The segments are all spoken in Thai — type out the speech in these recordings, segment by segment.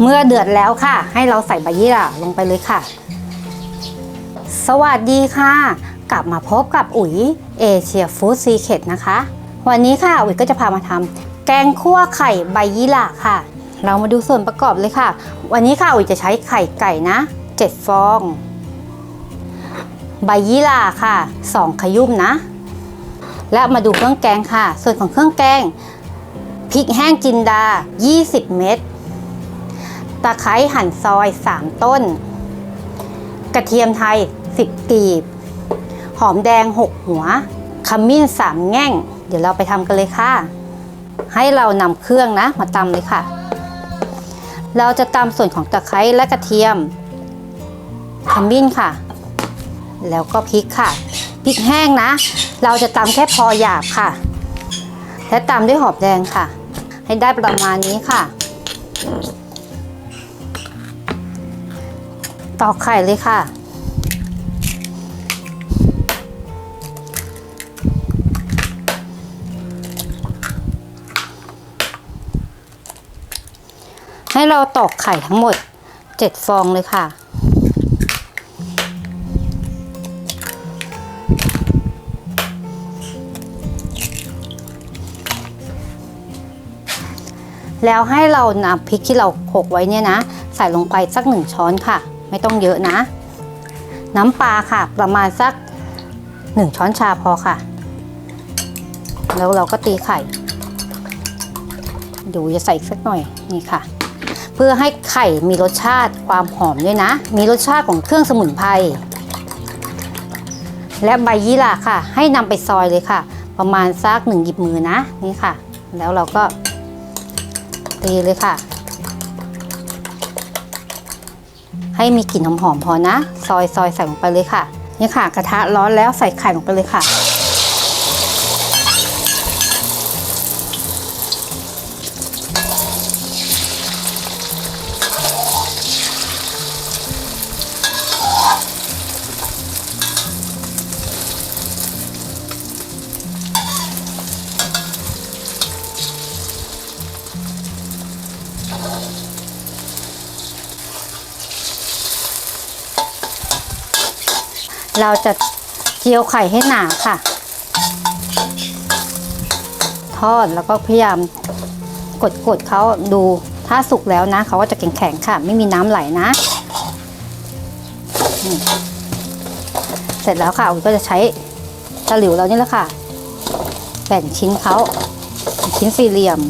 เมื่อเดือดแล้วค่ะ ให้เราใส่ใบยี่หร่าลงไปเลยค่ะ สวัสดีค่ะ กลับมาพบกับอุ๋ยเอเชียฟู้ดซีเคดนะคะ วันนี้ค่ะอุ๋ยก็จะพามาทำแกงคั่วไข่ใบยี่หร่าค่ะ เรามาดูส่วนประกอบเลยค่ะ วันนี้ค่ะอุ๋ยจะใช้ไข่ไก่นะ 7 ฟอง ใบยี่หร่าค่ะ 2 ขยุ่มนะ และมาดูเครื่องแกงค่ะ ส่วนของเครื่องแกงพริกแห้งจินดา 20 เม็ด ตะไคร้หั่นซอย 3 ต้น กระเทียมไทย 10กลีบ หอมแดง 6 หัว ขมิ้น 3 แง่ง เดี๋ยวเราไปทำกันเลยค่ะ ให้เรานำเครื่องนะ มาตำเลยค่ะ เราจะตำส่วนของตะไคร้และกระเทียม ขมิ้นค่ะ แล้วก็พริกค่ะ พริกแห้งนะ เราจะตำแค่พอหยาบค่ะ และตามด้วยหอมแดงค่ะ ให้ได้ประมาณนี้ค่ะ ตอกไข่เลยค่ะ ให้เราตอกไข่ทั้งหมด7ฟองเลยค่ะแล้วให้เรานำพริกที่เราโขกไว้เนี่ยนะ ใส่ลงไปสักหนึ่งช้อนค่ะ ไม่ต้องเยอะนะ น้ำปลาค่ะ ประมาณสักหนึ่งช้อนชาพอค่ะ แล้วเราก็ตีไข่เดูจะใส่สักหน่อยนี่ค่ะ เพื่อให้ไข่มีรสชาติความหอมด้วยนะ มีรสชาติของเครื่องสมุนไพรและใบยี่หร่าค่ะ ให้นำไปซอยเลยค่ะ ประมาณสักหนึ่งหยิบมือนะนี่ค่ะ แล้วเราก็ตีเลยค่ะ ให้มีกลิ่นหอมๆพอนะ ซอยซอยใส่ลงไปเลยค่ะนี่ค่ะ กระทะร้อนแล้วใส่ไข่ลงไปเลยค่ะ เราจะเจียวไข่ให้หนาค่ะ ทอดแล้วก็พยายามกดกดๆเขาดูถ้าสุกแล้วนะเขาก็จะแข็งๆค่ะ ไม่มีน้ำไหลนะ เสร็จแล้วค่ะอุ๋ยก็จะใช้ตะหลิวเรานี่แหละค่ะแบ่งชิ้นเขาชิ้นสี่เหลี่ยม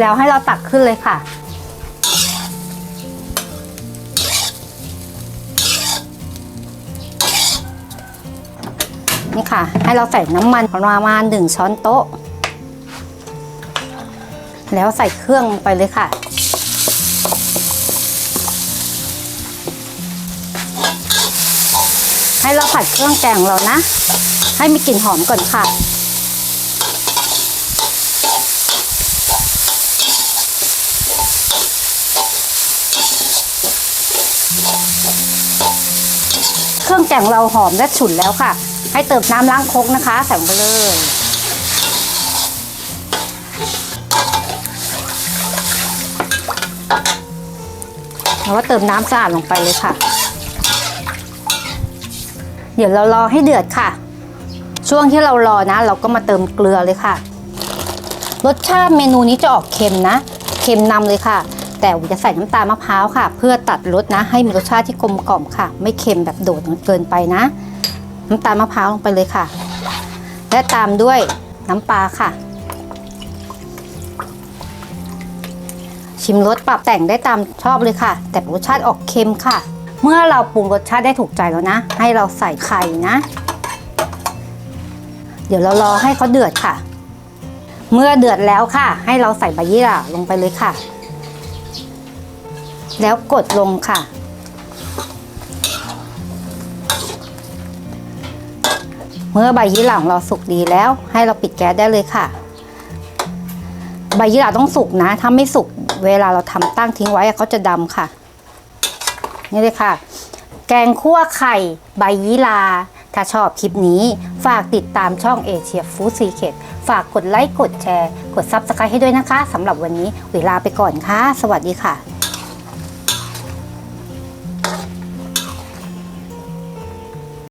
แล้วให้เราตักขึ้นเลยค่ะ นี่ค่ะ ให้เราใส่น้ำมันประมาณหนึ่งช้อนโต๊ะ แล้วใส่เครื่องไปเลยค่ะให้เราผัดเครื่องแกงเรานะ ให้มีกลิ่นหอมก่อนค่ะ เครื่องแกงเราหอมและฉุนแล้วค่ะ ให้เติมน้ำล้างครกนะคะใส่ลงไปเลยแล้วก็เติมน้ำสะอาดลงไปเลยค่ะ เดี๋ยวเรารอให้เดือดค่ะ ช่วงที่เรารอนะ เราก็มาเติมเกลือเลยค่ะ รสชาติเมนูนี้จะออกเค็มนะ เค็มนำเลยค่ะ แต่จะใส่น้ำตาลมะพร้าวค่ะ เพื่อตัดรสนะ ให้มีรสชาติที่กลมกล่อมค่ะ ไม่เค็มแบบโดดเกินไปนะ น้ำตาลมะพร้าวลงไปเลยค่ะ และตามด้วยน้ำปลาค่ะ ชิมรสปรับแต่งได้ตามชอบเลยค่ะ แต่รสชาติออกเค็มค่ะ เมื่อเราปรุงรสชาติได้ถูกใจแล้วนะ ให้เราใส่ไข่นะ เดี๋ยวเรารอให้เขาเดือดค่ะ เมื่อเดือดแล้วค่ะ ให้เราใส่ใบยี่หร่าลงไปเลยค่ะ แล้วกดลงค่ะ เมื่อใบยี่หร่าของเราสุกดีแล้ว ให้เราปิดแก๊สได้เลยค่ะ ใบยี่หร่าต้องสุกนะ ถ้าไม่สุกเวลาเราทำตั้งทิ้งไว้เขาจะดำค่ะ นี่เลยค่ะ แกงคั่วไข่ใบยี่หราถ้าชอบคลิปนี้ ฝากติดตามช่องเอเชียฟู้ดซีเคทฝากกดไลค์ กดแชร์ กดซับสไครต์ให้ด้วยนะคะสำหรับวันนี้เวลาไปก่อนค่ะ สวัสดีค่ะ